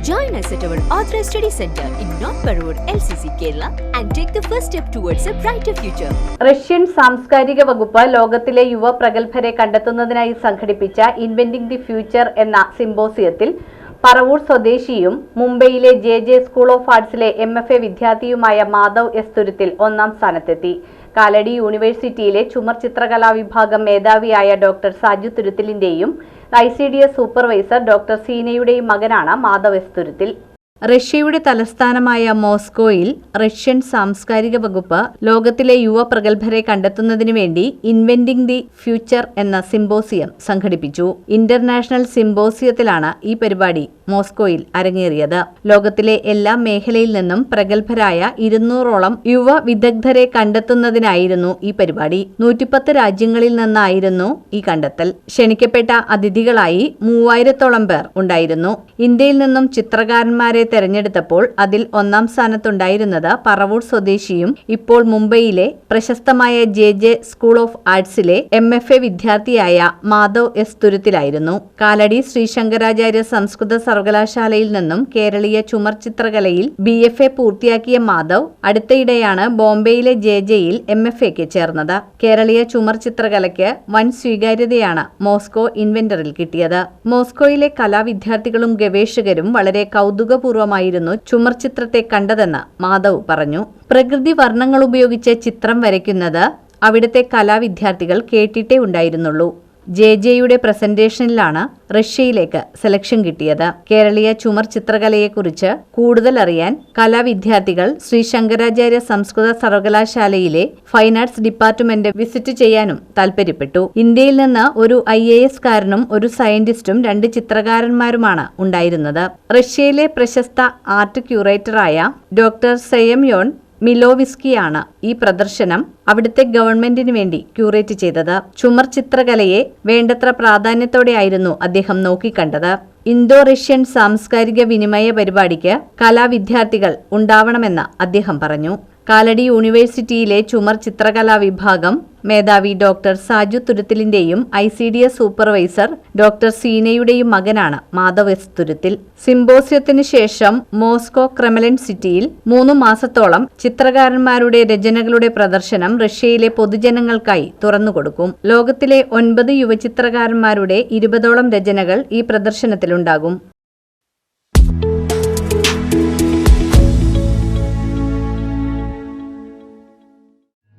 Join us at our Authorized Study Center in North Parur, LCC, Kerala and take the first step towards a brighter future. Russian സാംസ്കാരിക വകുപ്പ് ലോകത്തിലെ യുവ പ്രഗത്ഭരെ കണ്ടെത്തുന്നതിനായി സംഘടിപ്പിച്ച inventing the future എന്ന സിംബോസിയത്തിൽ പറവൂർ സ്വദേശിയും മുംബൈയിലെ ജെ ജെ സ്കൂൾ ഓഫ് ആർട്സിലെ എം എഫ് എ വിദ്യാർത്ഥിയുമായ മാധവ് എസ് തുരുത്തിൽ ഒന്നാം സ്ഥാനത്തെത്തി. കാലടി യൂണിവേഴ്സിറ്റിയിലെ ചുമർ ചിത്രകലാ വിഭാഗം മേധാവിയായ doctor Saju തുരുത്തിലിന്റെയും I C D S supervisor doctor സീനയുടെയും മകനാണ് മാധവ് എസ് തുരുത്തിൽ. റഷ്യയുടെ തലസ്ഥാനമായ മോസ്കോയിൽ റഷ്യൻ സാംസ്കാരിക വകുപ്പ് ലോകത്തിലെ യുവ പ്രഗത്ഭരെ കണ്ടെത്തുന്നതിനു വേണ്ടി ഇൻവെന്റിംഗ് ദി ഫ്യൂച്ചർ എന്ന സിംബോസിയം സംഘടിപ്പിച്ചു. ഇന്റർനാഷണൽ സിംബോസിയത്തിലാണ് ഈ പരിപാടി മോസ്കോയിൽ അരങ്ങേറിയത്. ലോകത്തിലെ എല്ലാ മേഖലയിൽ നിന്നും പ്രഗത്ഭരായ ഇരുന്നൂറോളം യുവ വിദഗ്ധരെ കണ്ടെത്തുന്നതിനായിരുന്നു ഈ പരിപാടി. നൂറ്റിപ്പത്ത് രാജ്യങ്ങളിൽ നിന്നായിരുന്നു ഈ കണ്ടെത്തൽ. ക്ഷണിക്കപ്പെട്ട അതിഥികളായി മൂവായിരത്തോളം പേർ ഉണ്ടായിരുന്നു. ഇന്ത്യയിൽ നിന്നും ചിത്രകാരന്മാരെ തെരഞ്ഞെടുത്തപ്പോൾ അതിൽ ഒന്നാം സ്ഥാനത്തുണ്ടായിരുന്നത് പറവൂർ സ്വദേശിയും ഇപ്പോൾ മുംബൈയിലെ പ്രശസ്തമായ ജെ ജെ സ്കൂൾ ഓഫ് ആർട്സിലെ എം എഫ് എ വിദ്യാർത്ഥിയായ മാധവ് എസ് തുരുത്തിലായിരുന്നു. കാലടി ശ്രീശങ്കരാചാര്യ സംസ്കൃത സർവകലാശാലയിൽ നിന്നും കേരളീയ ചുമർ ചിത്രകലയിൽ ബി എഫ് എ പൂർത്തിയാക്കിയ മാധവ് അടുത്തയിടെയാണ് ബോംബെയിലെ ജെ ജെയിൽ എം എഫ് എക്ക് ചേർന്നത്. കേരളീയ ചുമർ ചിത്രകലയ്ക്ക് വൻ സ്വീകാര്യതയാണ് മോസ്കോ ഇൻവെന്ററിൽ കിട്ടിയത്. മോസ്കോയിലെ കലാവിദ്യാർത്ഥികളും ഗവേഷകരും വളരെ കൗതുകപൂർവമായിരുന്നു ചുമർ ചിത്രത്തെ കണ്ടതെന്ന് മാധവ് പറഞ്ഞു. പ്രകൃതി വർണങ്ങൾ ഉപയോഗിച്ച് ചിത്രം വരയ്ക്കുന്നത് അവിടുത്തെ കലാവിദ്യാർത്ഥികൾ കേട്ടിട്ടേ ഉണ്ടായിരുന്നുള്ളൂ. ജെ ജെയുടെ പ്രസന്റേഷനിലാണ് റഷ്യയിലേക്ക് സെലക്ഷൻ കിട്ടിയത്. കേരളീയ ചുമർ ചിത്രകലയെക്കുറിച്ച് കൂടുതൽ അറിയാൻ കലാവിദ്യാർത്ഥികൾ ശ്രീ ശങ്കരാചാര്യ സംസ്കൃത സർവകലാശാലയിലെ ഫൈൻ ആർട്സ് ഡിപ്പാർട്ട്മെന്റ് വിസിറ്റ് ചെയ്യാനും താൽപര്യപ്പെട്ടു ഇന്ത്യയിൽ നിന്ന് ഒരു ഐ എ എസ് കാരനും ഒരു സയന്റിസ്റ്റും രണ്ട് ചിത്രകാരന്മാരുമാണ് ഉണ്ടായിരുന്നത്. റഷ്യയിലെ പ്രശസ്ത ആർട്ട് ക്യൂറേറ്ററായ ഡോക്ടർ സെയംയോൺ മിലോവിസ്കിയാണ് ഈ പ്രദർശനം അവിടുത്തെ ഗവൺമെന്റിന് വേണ്ടി ക്യൂറേറ്റ് ചെയ്തത്. ചുമർ ചിത്രകലയെ വേണ്ടത്ര പ്രാധാന്യത്തോടെയായിരുന്നു അദ്ദേഹം നോക്കിക്കണ്ടത്. ഇന്തോ റഷ്യൻ സാംസ്കാരിക വിനിമയ പരിപാടിക്ക് കലാവിദ്യാർത്ഥികൾ ഉണ്ടാവണമെന്ന് അദ്ദേഹം പറഞ്ഞു. കാലടി യൂണിവേഴ്സിറ്റിയിലെ ചുമർ ചിത്രകലാ വിഭാഗം മേധാവി doctor Saju തുരുത്തിലിന്റെയും I C D S supervisor doctor സീനയുടെയും മകനാണ് മാധവ് എസ് തുരുത്തിൽ. സിംബോസിയത്തിന് ശേഷം മോസ്കോ ക്രെമലിൻ സിറ്റിയിൽ മൂന്ന് മാസത്തോളം ചിത്രകാരന്മാരുടെ രചനകളുടെ പ്രദർശനം റഷ്യയിലെ പൊതുജനങ്ങൾക്കായി തുറന്നുകൊടുക്കും. ലോകത്തിലെ ഒൻപത് യുവചിത്രകാരന്മാരുടെ ഇരുപതോളം രചനകൾ ഈ പ്രദർശനത്തിലുണ്ടാകും.